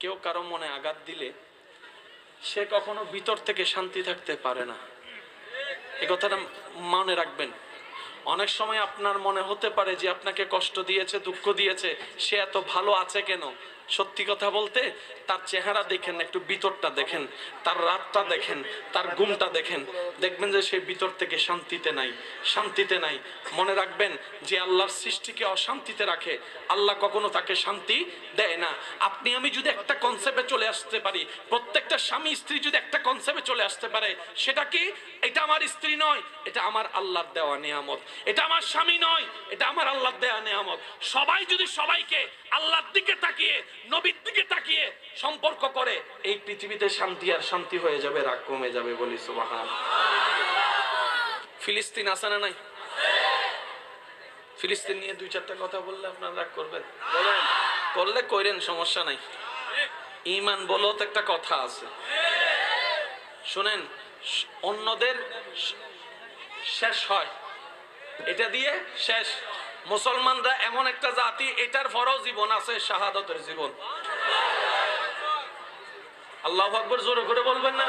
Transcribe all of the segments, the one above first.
কেউ কারও মনে আঘাত দিলে সে কখনো ভিতর থেকে শান্তি থাকতে পারে না। এ কথাটা মনে রাখবেন। অনেক সময় আপনার মনে হতে পারে যে আপনাকে কষ্ট দিয়েছে, দুঃখ দিয়েছে, সে এত ভালো আছে কেন? সত্যি কথা বলতে তার চেহারা দেখেন, একটু ভিতরটা দেখেন, তার রাতটা দেখেন, তার ঘুমটা দেখেন, দেখবেন যে সে ভিতর থেকে শান্তিতে নাই শান্তিতে নাই। মনে রাখবেন যে আল্লাহর সৃষ্টিকে অশান্তিতে রাখে, আল্লাহ কখনো তাকে শান্তি দেয় না। আপনি, আমি যদি একটা কনসেপ্টে চলে আসতে পারি, প্রত্যেকটা স্বামী, স্ত্রী যদি একটা কনসেপ্টে চলে আসতে পারে, সেটা কি? এটা আমার স্ত্রী নয়, এটা আমার আল্লাহর দেওয়া নিয়ামত। এটা আমার স্বামী নয়, এটা আমার আল্লাহর দেওয়া নিয়ামত। সবাই যদি সবাইকে আল্লাহর দিকে তাকিয়ে, নবীর দিকে তাকিয়ে সম্পর্ক করে, এই পৃথিবীতে শান্তি আর শান্তি হয়ে যাবে, রাগ কমে যাবে বলি সুবাহান। ফিলিস্তিন আছে না নাই? ফিলিস্তিন নিয়ে দুই চারটা কথা বললে আপনারা রাগ করবেন। করলে কইরেন, সমস্যা নাই। ইমান বলো তো একটা কথা আছে। শুনেন অন্যদের শেষ হয়। এটা দিয়ে শেষ। মুসলমানরা এমন একটা জাতি, এটার পরও জীবন আছে, শাহাদতের জীবন। আল্লাহ আকবর জোরে করে বলবেন না?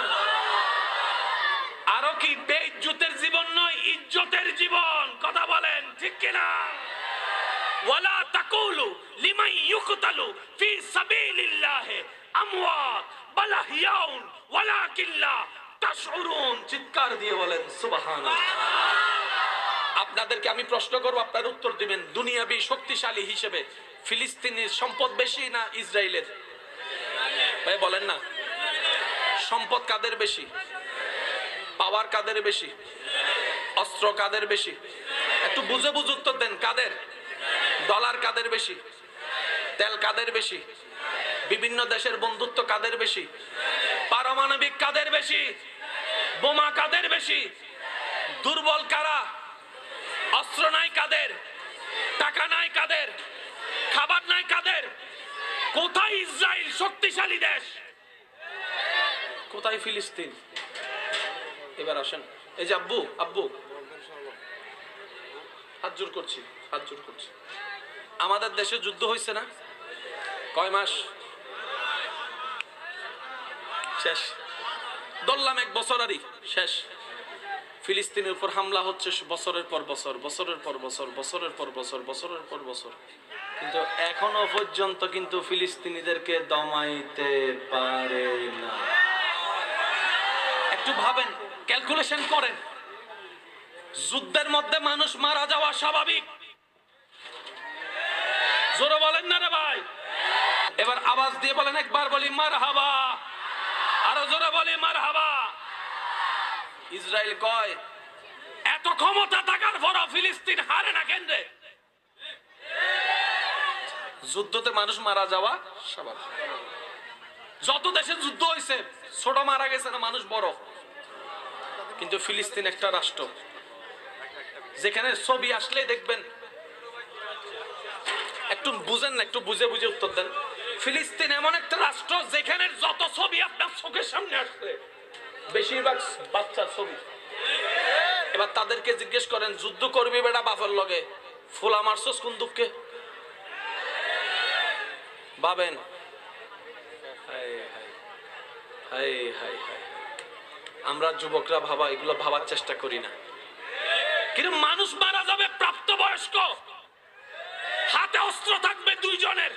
আরও কি বেইজ্জতের জীবন নয়, ইজ্জতের জীবন, কথা বলেন, ঠিক কিনা? ওয়ালা তাকুলু লিমান ইউকতালু ফি সাবিলিল্লাহি আমওয়াত বাল লা তাশউরুন। চিৎকার দিয়ে বলেন, সুবহানাল্লাহ। আপনাদেরকে আমি প্রশ্ন করব, আপনার উত্তর দিবেন, দুনিয়াবি শক্তিশালী হিসেবে, ফিলিস্তিনের সম্পদ বেশি না ইসরায়েলের? ভাই, বলেন না। সম্পদ কাদের বেশি? পাওয়ার কাদের বেশি? অস্ত্র কাদের বেশি? একটু বুঝে বুঝে উত্তর দেন, কাদের? ডলার কাদের বেশি? তেল কাদের বেশি? বিভিন্ন দেশের বন্ধুত্ব কাদের বেশি? পারমাণবিক কাদের বেশি? বোমা কাদের বেশি? দুর্বল কারা? অস্ত্র নাই কাদের? টাকা নাই কাদের? খাবার নাই কাদের? কোথায় ইসরায়েল শক্তিশালী দেশ? কোথায় ফিলিস্তিন? এবার আসেন। এই যে আব্বু আব্বু। হাত জোর করছি, হাত জোর করছি। আমাদের দেশে যুদ্ধ হয়েছে না? কয় মাস? শেষ। ধরলাম এক বছর আরই শেষ। ফিলিস্তিনের উপর হামলা হচ্ছে বছরের পর বছর, বছরের পর বছর, বছরের পর বছর, বছরের পর বছর। কিন্তু এখনও পর্যন্ত কিন্তু ফিলিস্তিনিদেরকে দমাইতে পারে না। একটু ভাবেন ক্যালকুলেশন করেন। যুদ্ধের মধ্যে মানুষ মারা যাওয়া স্বাভাবিক। জোরে বলেন না রে ভাই। এবার আওয়াজ দিয়ে বলেন একবার বলি মার হাবা আরও জোরে বলি মার হাবা ইসরায়েল কয়, এত ক্ষমতা থাকার পরও ফিলিস্তিন হারে না কেন্দ্রে। যুদ্ধতে মানুষ মারা যাওয়া স্বাভাবিক। যত দেশে যুদ্ধ হয়েছে ছোট মারা গেছে না মানুষ বড়। কিন্তু ফিলিস্তিন একটা রাষ্ট্র। যেখানে ছবি আসলে দেখবেন, একটু বুঝেন না, একটু বুঝে বুঝে উত্তর দেন। ফিলিস্তিন এমন একটা রাষ্ট্র যেখানে যত ছবি আপনার চোখের সামনে আসছে বেশিরভাগ বাচ্চার ছবি। এবার তাদেরকে জিজ্ঞেস করেন, যুদ্ধ করবি বেটা বাপের লগে? ফুলা মারছস কোন দুঃখে ভাবেন। হাই হাই হাই হায় হায়। আমরা যুবকরা ভাবা, এগুলো ভাবার চেষ্টা করি না। কিন্তু মানুষ মারা যাবে প্রাপ্তবয়স্ক। হাতে অস্ত্র থাকবে দুইজনের।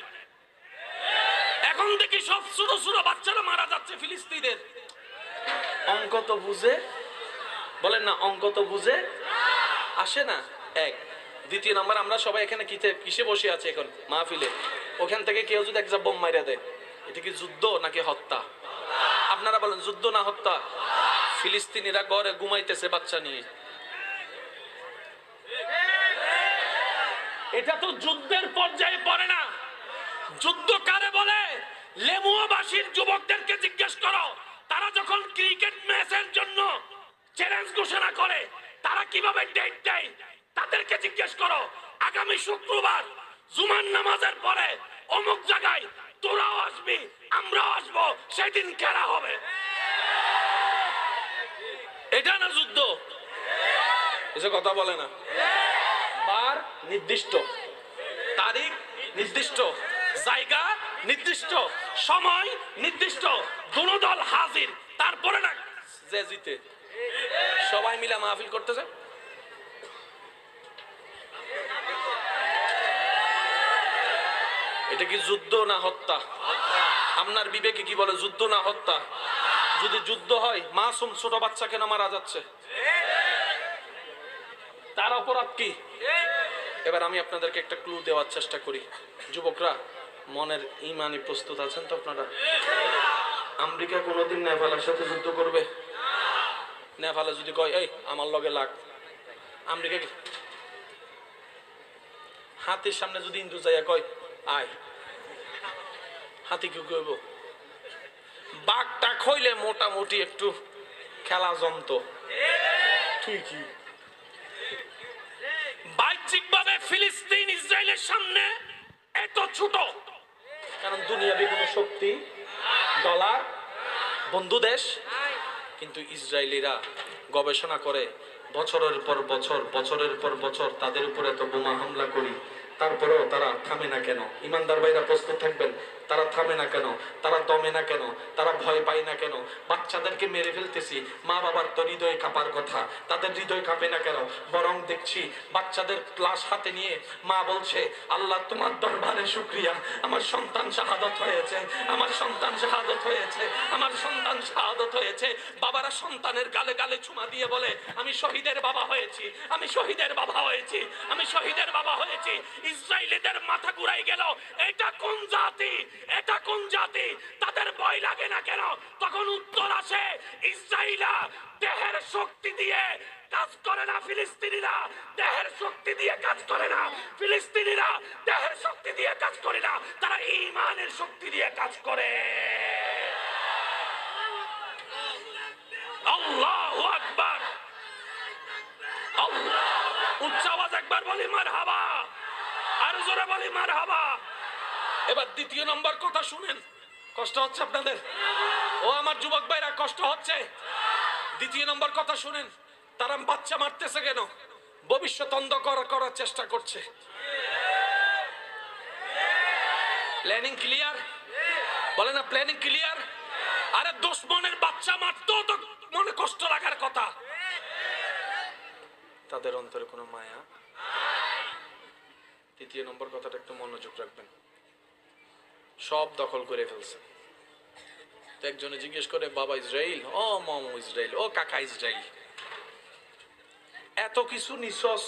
এখন দেখি সব ছোট ছোট বাচ্চারা মারা যাচ্ছে ফিলিস্তিনের। অঙ্ক তো বুঝে। বলেন না, অঙ্ক তো বুঝে। আসে না? এক। দ্বিতীয় নাম্বার, আমরা সবাই এখানে কিতে কিসে বসে আছি এখন? মাহফিলে। ওখান থেকে কেউ যদি একটা বোম মাইরা দেয়, এটা কি যুদ্ধ নাকি হত্যা? আপনারা বলেন, যুদ্ধ না হত্যা? ফিলিস্তিনিরা ঘরে ঘুমাইতেছে বাচ্চা নিয়ে। এটা তো যুদ্ধের পর্যায়ে পড়ে না। যুদ্ধ কারে বলে? লেমুয়াবাসীর যুবকদেরকে জিজ্ঞেস করো, তারা যখন ক্রিকেট ম্যাচের জন্য চ্যালেঞ্জ ঘোষণা করে, তারা কীভাবে ডেট দেয়? তাদেরকে জিজ্ঞেস করো, আগামী শুক্রবার জুমার নামাজের পরে অমুক জায়গায় তোরাও আসবি, আমরাও আসব, সেদিন খেলা হবে। এটা না যুদ্ধ? এসে কথা বলে না। বার নির্দিষ্ট। তারিখ নির্দিষ্ট। জায়গা নির্দিষ্ট। সময় নির্দিষ্ট। দুনো দল হাজির। তারপরে না, যে জিতে। সবাই মিলে মাহফিল করতেছে। এটা কি যুদ্ধ না হত্যা? আপনার বিবেকে কি বলে যুদ্ধ না হত্যা? যদি যুদ্ধ হয়, মাসুম ছোট বাচ্চা কেন মারা যাচ্ছে? তার অপরাধ কি? এবার আমি আপনাদেরকে একটা ক্লু দেওয়ার চেষ্টা করি। যুবকরা, মনের ইমানি প্রস্তুত আছেন তো আপনারা? আমেরিকা কোনোদিন নেপালের সাথে যুদ্ধ করবে? নেপালে যদি কয়, এই, আমার লগে লাগ। আমেরিকা হাতির সামনে যদি ইন্দু যাইয়া কয়, আয়। হাতি কি কইব? বাঘটা খইলে মোটামুটি একটু খেলা জমত। কি বাহ্যিকভাবে ফিলিস্তিন ইসরায়েলের সামনে এত ছোট। কারণ দুনিয়াবি কোনো শক্তি ডলার বন্ধু দেশ কিন্তু ইসরায়েলিরা গবেষণা করে বছরের পর বছর বছরের পর বছর তাদের উপরে এত বোমা হামলা করি তারপরেও তারা থামে না কেন? ইমানদার ভাইরা প্রস্তুত থাকবেন তারা থামে না কেন? তারা দমে না কেন? তারা ভয় পায় না কেন? বাচ্চাদেরকে মেরে ফেলতেছি। মা বাবার তো হৃদয় কাঁপার কথা। তাদের হৃদয় কাঁপে না কেন? বরং দেখছি বাচ্চাদের লাশ হাতে নিয়ে মা বলছে, আল্লাহ তোমার দরবারে শুক্রিয়া। আমার সন্তান শাহাদত হয়েছে। আমার সন্তান শাহাদত হয়েছে। আমার সন্তান শাহাদত হয়েছে। বাবারা সন্তানের গালে গালে চুমা দিয়ে বলে, আমি শহীদের বাবা হয়েছি। আমি শহীদের বাবা হয়েছি। আমি শহীদের বাবা হয়েছি। ইসরায়েলিদের মাথা ঘুরাই গেল। এটা কোন জাতি? এটা কোন জাতি? তাদের ভয় লাগে না কেন? তখন উত্তর আসে ইসরায়েলা দেহের শক্তি দিয়ে কাজ করে না ফিলিস্তিনিরা। দেহের শক্তি দিয়ে কাজ করে না ফিলিস্তিনিরা। দেহের শক্তি দিয়ে কাজ করে না, তারা ইমানের শক্তি দিয়ে কাজ করে। আল্লাহু আকবার। আল্লাহ উচ্চ আওয়াজ একবার বলি মার হাবা আর জোরে বলি মার হাবা এবার দ্বিতীয় নম্বর কথা শুনেন। কষ্ট হচ্ছে আপনাদের? ও আমার যুবক ভাইরা, কষ্ট হচ্ছে? দ্বিতীয় নম্বর কথা শুনেন। তারা বাচ্চা মারতেছে কেন? ভবিষ্যৎ অন্ধকার করার চেষ্টা করছে। প্ল্যানিং ক্লিয়ার বলে না প্ল্যানিং ক্লিয়ার আরে দুশ্মনের বাচ্চা মারতো তো মনে কষ্ট লাগার কথা। তাদের অন্তরে কোনো মায়া? তৃতীয় নম্বর কথাটা একটু মনোযোগ রাখবেন। সব দখল করে ফেলছে। তো একজনে জিজ্ঞেস করে, বাবা ইসরায়েল ও, মামু ইসরায়েল ও, কাকা ইসরায়েল এত কিছু নিঃশ্বাস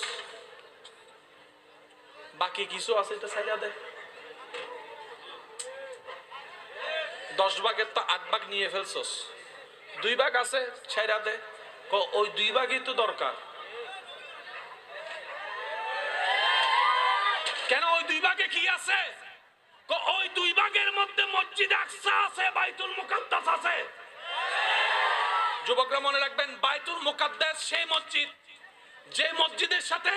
বাকি কিছু আছে এটা সাইডা দে। দশ ভাগের তো আট ভাগ নিয়ে ফেলছস। দুই ভাগ আছে ছাইরা দে। ওই দুই ভাগই তো দরকার। কেন ওই দুই ভাগে কি আছে? ওই দুই ভাগের মধ্যে মসজিদ আকসা আছে, বাইতুল মুকাদ্দাস আছে। যুবকরা মনে রাখবেন, বাইতুল মুকাদ্দাস সেই মসজিদ। যে মসজিদের সাথে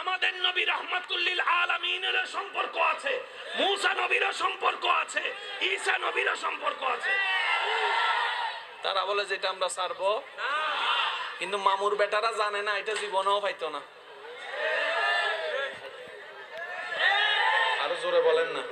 আমাদের নবী রহমাতুল্লিল আলামিনের সম্পর্ক আছে, মুসা নবীরও সম্পর্ক আছে, ঈসা নবীরও সম্পর্ক আছে। তারা বলে যেটা আমরা ছাড়বো। কিন্তু মামুর বেটারা জানে না, এটা জীবনেও পাইতো না। আরও জোরে বলেন না।